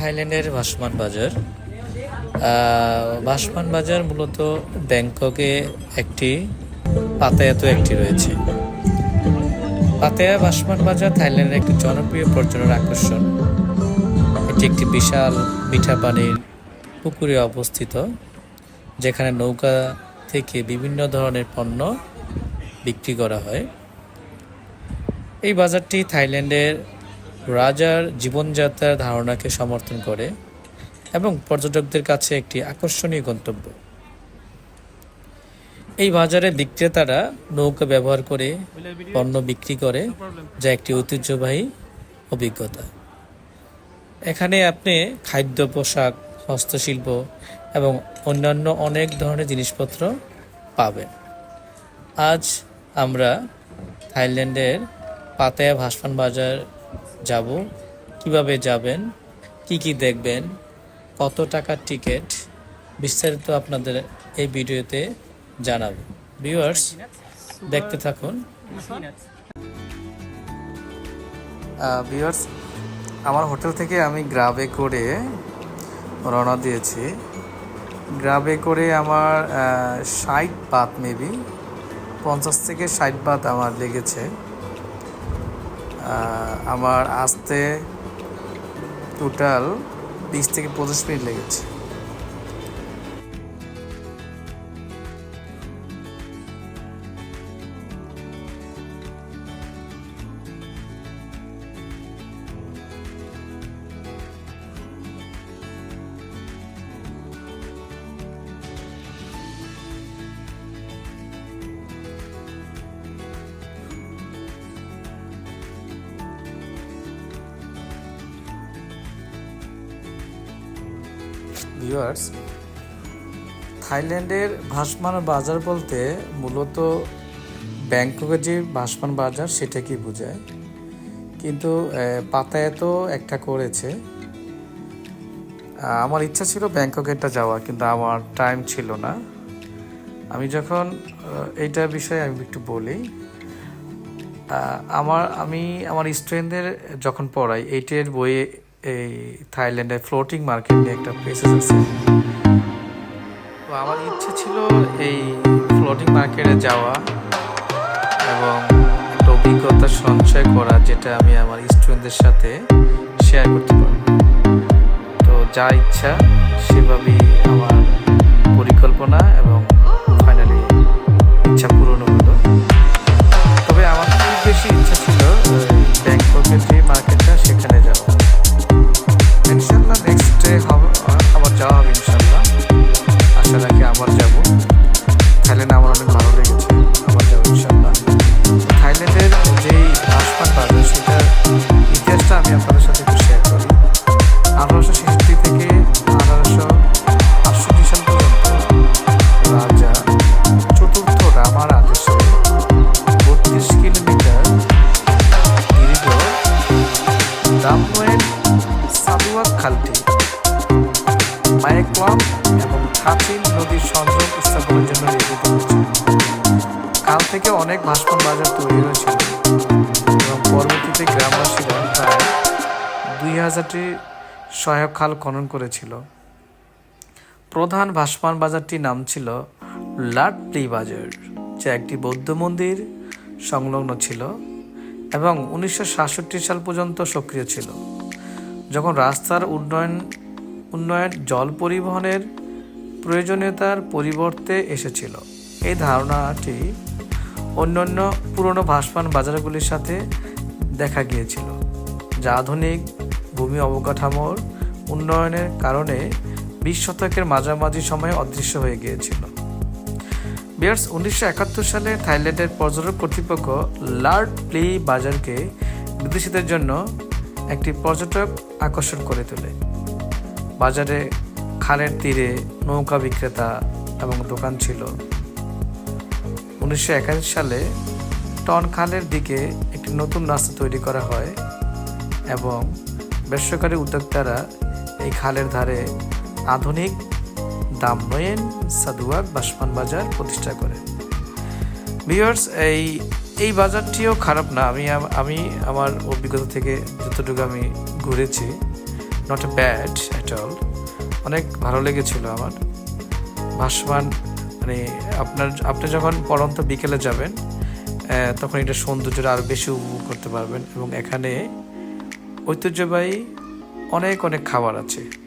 থাইল্যান্ডের ভাসমান বাজার। ভাসমান বাজার মূলত ব্যাংককে একটি পাতায়াত একটি রয়েছে। পাতায়া ভাসমান বাজার থাইল্যান্ডের একটি জনপ্রিয় পর্যটন আকর্ষণ। এটি একটি বিশাল মিঠা পানির পুকুরে অবস্থিত, যেখানে নৌকা থেকে বিভিন্ন ধরনের পণ্য বিক্রি করা হয়। এই বাজারটি থাইল্যান্ডের রাজার জীবনযাত্রার ধারণাকে সমর্থন করে এবং পর্যটকদের কাছে একটি আকর্ষণীয় গন্তব্য। এই বাজারে বিক্রেতারা নৌকা ব্যবহার করে পণ্য বিক্রি করে, যা একটি ঐতিহ্যবাহী অভিজ্ঞতা। এখানে আপনি খাদ্য, পোশাক, হস্তশিল্প এবং অন্যান্য অনেক ধরনের জিনিসপত্র পাবেন। আজ আমরা থাইল্যান্ডের পাতায়া ভাসমান বাজার যাব, কীভাবে যাবেন, কি কি দেখবেন, কত টাকার টিকিট বিস্তারিত আপনাদের এই ভিডিওতে জানাব। ভিউয়ার্স দেখতে থাকুন। ভিউয়ার্স আমার হোটেল থেকে আমি গ্রাবে করে রওনা দিয়েছি। গ্রাবে করে আমার ষাট বাত মেবি পঞ্চাশ থেকে ষাট বাত আমার লেগেছে। আমার আসতে টোটাল বিশ থেকে পঁচিশ মিনিট লেগেছে। ভিউয়ার্স থাইল্যান্ডের ভাসমান বাজার বলতে মূলত ব্যাংককের যে ভাসমান বাজার সেটাকে বোঝায়? কিন্তু পাতায় তো একটা করেছে। আমার ইচ্ছা ছিল ব্যাংককেরটা যাওয়া কিন্তু আমার টাইম ছিল না। আমি যখন আহ, এইটার বিষয়ে আমি একটু বলি। আমার আমি আমার স্টুডেন্টদের যখন পড়াই এইটের বইয়ে এই থাইল্যান্ডে ফ্লোটিং মার্কেট নিয়ে একটা পেসেস আছে। তো আমার ইচ্ছে ছিল এই ফ্লোটিং মার্কেটে যাওয়া এবং একটা অভিজ্ঞতা সঞ্চয় করা যেটা আমি আমার স্টুডেন্টদের সাথে শেয়ার করতে পারব। তো যা ইচ্ছা সেভাবেই আমার পরিকল্পনা এবং হাজারটি সহায়ক খাল খনন করেছিল। প্রধান ভাসমান বাজারটির নাম ছিল লাটপ্লি বাজার, যা একটি বৌদ্ধ মন্দির সংলগ্ন ছিল এবং উনিশশো সাতষট্টি সাল পর্যন্ত সক্রিয় ছিল। যখন রাস্তার উন্নয়ন উন্নয়ন, জল পরিবহনের প্রয়োজনীয়তার পরিবর্তে এসেছিল। এই ধারণাটি অন্যান্য পুরনো ভাসমান বাজারগুলির সাথে দেখা গিয়েছিল, যা আধুনিক ভূমি অবকাঠামোর উন্নয়নের কারণে বিশ শতকের মাঝামাঝি সময়ে অদৃশ্য হয়ে গিয়েছিল। বিয়ার্স, উনিশশো একাত্তর সালে থাইল্যান্ডের পর্যটক কর্তৃপক্ষ লার্ড প্লে বাজারকে বিদেশিদের জন্য একটি পর্যটক আকর্ষণ করে তোলে। বাজারে খালের তীরে নৌকা বিক্রেতা এবং দোকান ছিল। উনিশশো একাশি সালে টন খালের দিকে একটি নতুন রাস্তা তৈরি করা হয় এবং বেসরকারি উদ্যোক্তারা এই খালের ধারে আধুনিক দামনয়েন সাদুয়াক বাসমান বাজার প্রতিষ্ঠা করে ভিউয়ার্স, এই এই বাজারটিও খারাপ না। আমি আমি আমার অভিজ্ঞতা থেকে যতটুকু আমি ঘুরেছি not a bad at all অনেক ভালো লেগেছিল আমার। ভাসমান মানে আপনার, আপনি যখন পরন্ত বিকেলে যাবেন তখন এটা সৌন্দর্যটা আরও বেশি উপভোগ করতে পারবেন এবং এখানে ঐতিহ্যবাহী অনেক অনেক খাবার আছে।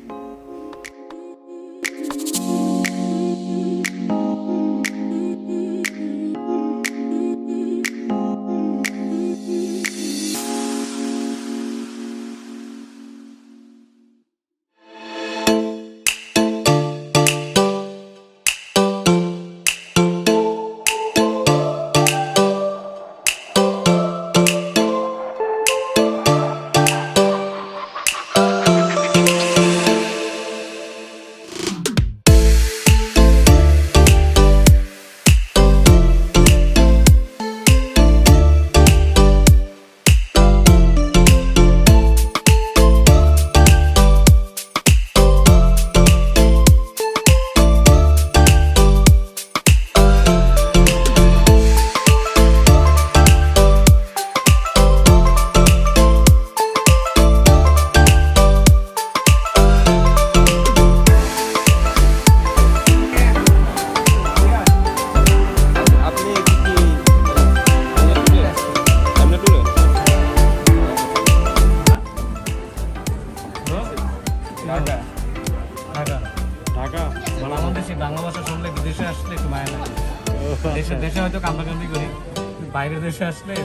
বাইরের দেশে আসলে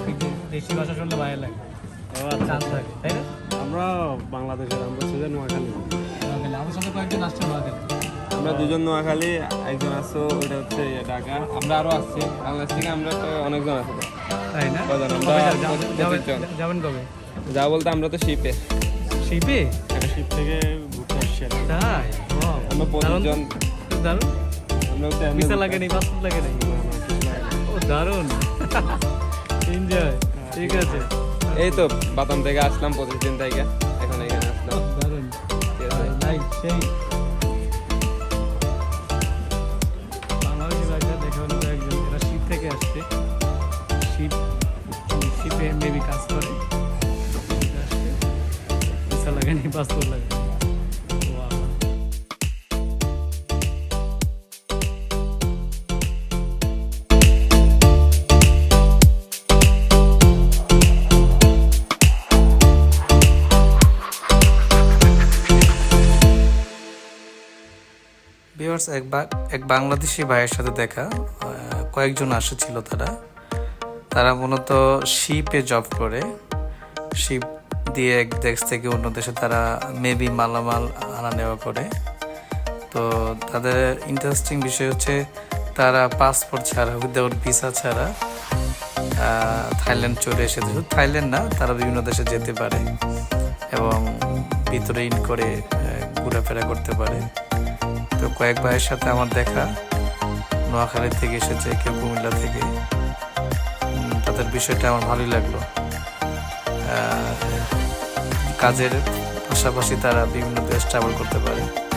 দেশি ভাষা শুনলে মায়া লাগে। চান্স থাকে তাই না? আমরা বাংলাদেশের আমরা ছিলেন নোয়াখালী। নোয়াখালী। আমার সাথে কয়েকজন আসছে নোয়াখালী। আমরা দুজন নোয়াখালী একজন আসছো ওইটা হচ্ছে ঢাকা। আমরা আরও আসছি। বাংলাদেশ থেকে আমরা তো অনেকজন আছি। তাই না? যা- যাবেন- কবে? বলতে আমরা তো শিপে। শিপে? শিপ থেকে ঘুরতে আসছি তাই? আমরা দারুণ। দারুণ। এনজয় ঠিক আছে। এই তো বাতাম থেকে আসলাম পঁচিশ দিন থেকে। এখন এখানে আসলাম। দারুণ। লাইক সেই। বাংলাদেশি ভাষা দেখে একজন। এরা শিপ থেকে আসছে। শিপে মেবি কাজ করে। আসছে। লাগেনি পাসপোর্ট লাগে। বিয়ার্স এক বা- এক বাংলাদেশি ভাইয়ের সাথে দেখা কয়েকজন আসেছিল তারা। তারা মূলত শিপে জব করে। শিপ দিয়ে এক দেশ থেকে অন্য দেশে তারা মেবি মালামাল আনা নেওয়া করে। তো তাদের ইন্টারেস্টিং বিষয় হচ্ছে, তারা পাসপোর্ট ছাড়া উইদাউট ভিসা ছাড়া থাইল্যান্ড চলে এসেছে। শুধু থাইল্যান্ড না, তারা বিভিন্ন দেশে যেতে পারে এবং ভিতরে ইন করে ঘোরাফেরা করতে পারে। কয়েক ভাইয়ের সাথে আমার দেখা। নোয়াখালী থেকে এসেছে, কেউ কুমিল্লা থেকে। তাদের বিষয়টা আমার ভালোই লাগল। কাজের পাশাপাশি তারা বিভিন্ন দেশ ট্রাভেল করতে পারে।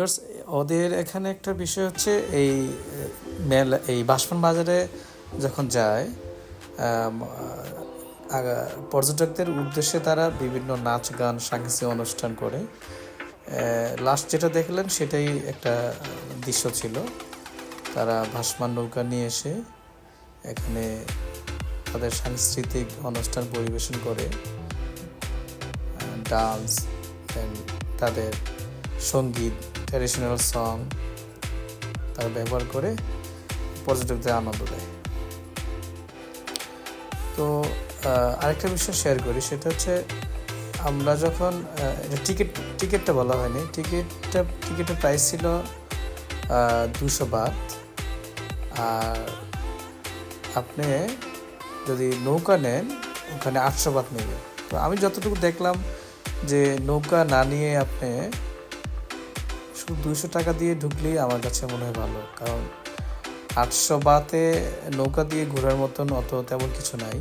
বিয়ার্স ওদের এখানে একটা বিষয় হচ্ছে এই, মেলা, এই বাসমান বাজারে যখন যায় পর্যটকদের উদ্দেশ্যে তারা বিভিন্ন নাচ, গান, সাংস্কৃতিক অনুষ্ঠান করে। লাস্ট যেটা দেখলেন সেটাই একটা দৃশ্য ছিল। তারা ভাসমান নৌকা নিয়ে এসে এখানে তাদের সাংস্কৃতিক অনুষ্ঠান পরিবেশন করে। ডান্স তাদের সংগীত ট্র্যাডিশনাল সং তারা ব্যবহার করে পর্যটকদের আনন্দ দেয়। তো আরেকটা বিষয় শেয়ার করি, সেটা হচ্ছে আমরা যখন টিকিট টিকিটটা বলা হয়নি টিকিটটা টিকিটের প্রাইস ছিল দুশো বাত আর আপনি যদি নৌকা নেন, ওখানে আটশো বাত নেবে। তো আমি যতটুকু দেখলাম যে নৌকা না নিয়ে আপনি শুধু দুশো টাকা দিয়ে ঢুকলেই আমার কাছে মনে হয় ভালো, কারণ আটশো বাতে নৌকা দিয়ে ঘোরার মতন অত তেমন কিছু নাই।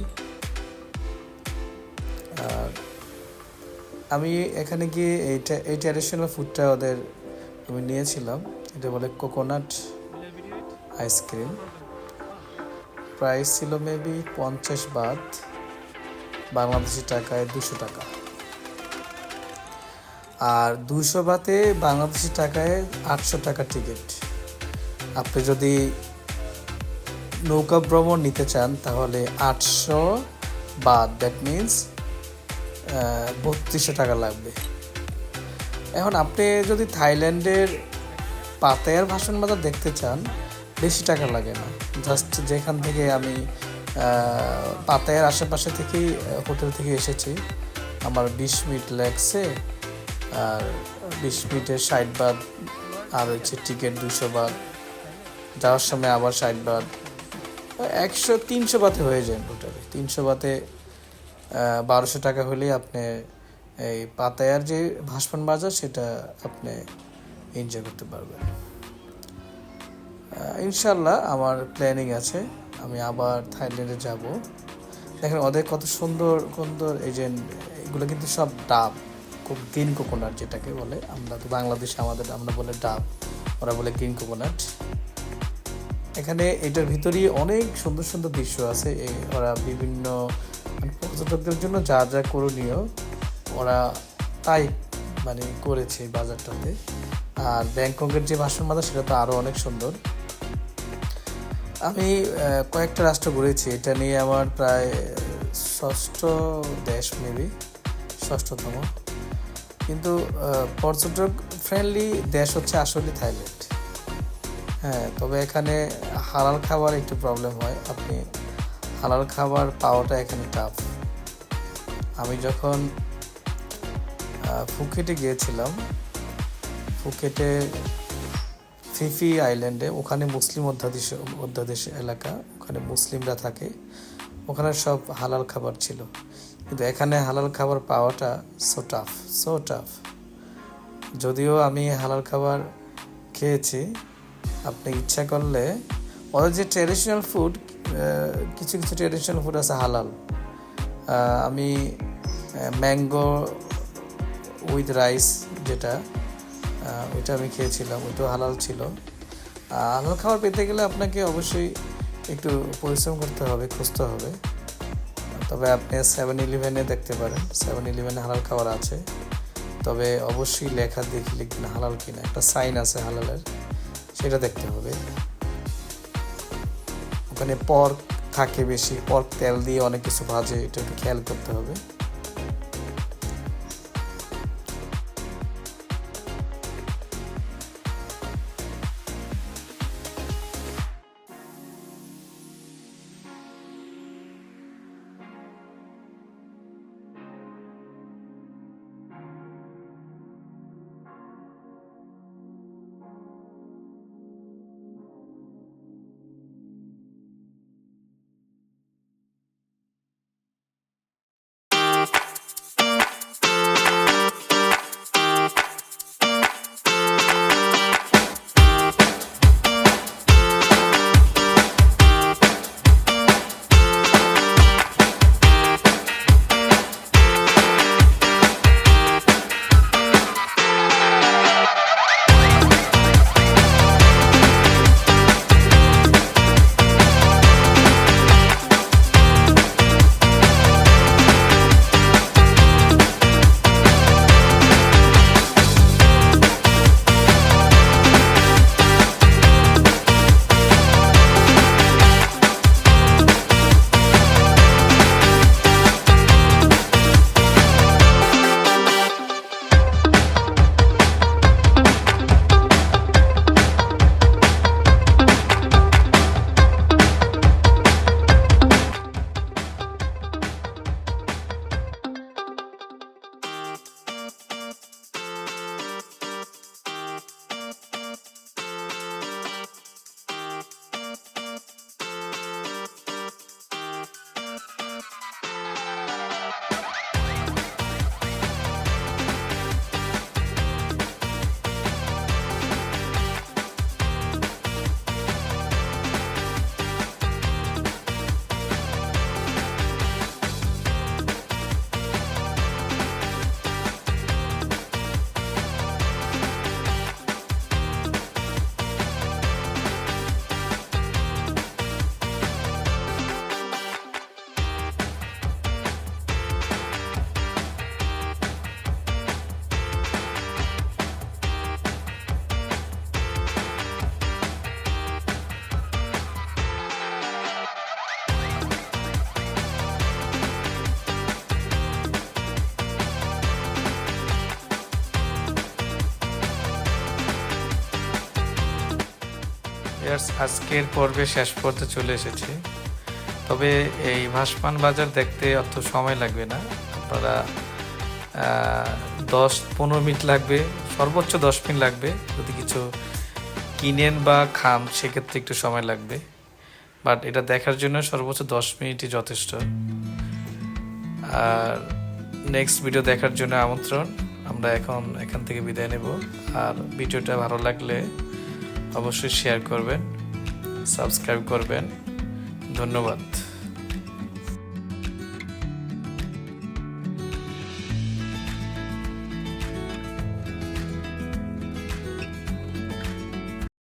আর আমি এখানে গিয়ে এইটা এই ট্র্যাডিশনাল ফুডটা ওদের আমি নিয়েছিলাম, এটা বলে কোকোনাট আইসক্রিম। প্রাইস ছিল মেবি পঞ্চাশ বাত, বাংলাদেশি টাকায় দুশো টাকা। আর দুশো বাতে বাংলাদেশি টাকায় আটশো টাকা টিকিট আপনি যদি নৌকা ভ্রমণ নিতে চান, তাহলে আটশো বাদ দ্যাট মিন্স বত্রিশশো টাকা লাগবে। এখন আপনি যদি থাইল্যান্ডের পাতায়ার ভাষণ বাজার দেখতে চান, বেশি টাকা লাগে না। জাস্ট যেখান থেকে আমি পাতায়ার আশেপাশে থেকেই হোটেল থেকে এসেছি। আমার বিশ মিনিট লাগছে। আর বিশ মিনিটের ষাট বাদ আর হচ্ছে টিকিট দুশো বাদ যাওয়ার সময় আবার ষাট বাদ একশো, তিনশো বাতে হয়ে যায় টোটালি। তিনশো বাতে বারোশো টাকা হলেই আপনি এই পাতায়ার যে ভাসমান বাজার, সেটা আপনি এনজয় করতে পারবেন। ইনশাল্লাহ আমার প্ল্যানিং আছে। আমি আবার থাইল্যান্ডে যাব। দেখেন ওদের কত সুন্দর সুন্দর এই যে, এগুলো কিন্তু সব ডাব। গ্রিন কোকোনাট যেটাকে বলে, আমরা তো বাংলাদেশে আমাদের, আমরা বলে ডাব, ওরা বলে গ্রিন কোকোনাট। এখানে এটার ভিতরেই অনেক সুন্দর সুন্দর দৃশ্য আছে। ওরা বিভিন্ন মানে পর্যটকদের জন্য যা যা করণীয় ওরা তাই মানে করেছে বাজারটাতে। আর ব্যাংককের যে ভাষণ বাজার সেটা তো আরও অনেক সুন্দর। আমি কয়েকটা রাষ্ট্র ঘুরেছি। এটা নিয়ে আমার প্রায় ষষ্ঠ দেশ মেবি ষষ্ঠতম। কিন্তু পর্যটক ফ্রেন্ডলি দেশ হচ্ছে আসলে থাইল্যান্ড। হ্যাঁ তবে এখানে হালাল খাবার একটু প্রবলেম হয়। আপনি হালাল খাবার পাওয়াটা এখানে টাফ আমি যখন ফুকেটে গিয়েছিলাম, ফুকেটে ফিফি আইল্যান্ডে, ওখানে মুসলিম অধ্যাদেশ অধ্যাদেশ এলাকা, ওখানে মুসলিমরা থাকে, ওখানে সব হালাল খাবার ছিল। কিন্তু এখানে হালাল খাবার পাওয়াটা সো টাফ সো টাফ যদিও আমি হালাল খাবার খেয়েছি, আপনি ইচ্ছা করলে ওদের যে ট্র্যাডিশনাল ফুড কিছু কিছু ট্র্যাডিশনাল ফুড আছে হালাল। আমি ম্যাঙ্গো উইথ রাইস যেটা ওইটা আমি খেয়েছিলাম, ওইটাও হালাল ছিল। হালাল খাবার পেতে গেলে আপনাকে অবশ্যই একটু পরিশ্রম করতে হবে, খুঁজতে হবে। তবে আপনি সেভেন ইলেভেনে দেখতে পারেন। সেভেন ইলেভেনে হালাল খাবার আছে। তবে অবশ্যই লেখা দেখি লিখবেন হালাল কিনা। একটা সাইন আছে হালালের, সেটা দেখতে হবে। ওখানে পর্ক থাকে বেশি। পর্ক তেল দিয়ে অনেক কিছু ভাজে, এটা একটু খেয়াল করতে হবে। ভিউয়ার্স আজকের পর্বে শেষ পর্যন্ত চলে এসেছি। তবে এই ভাসমান বাজার দেখতে অত সময় লাগবে না। আপনারা দশ পনেরো মিনিট লাগবে, সর্বোচ্চ দশ মিনিট লাগবে। যদি কিছু কিনেন বা খান, সেক্ষেত্রে একটু সময় লাগবে। বাট এটা দেখার জন্য সর্বোচ্চ দশ মিনিটই যথেষ্ট। আর নেক্সট ভিডিও দেখার জন্য আমন্ত্রণ। আমরা এখন এখান থেকে বিদায় নেব। আর ভিডিওটা ভালো লাগলে অবশ্যই শেয়ার করবেন সাবস্ক্রাইব করবেন। ধন্যবাদ।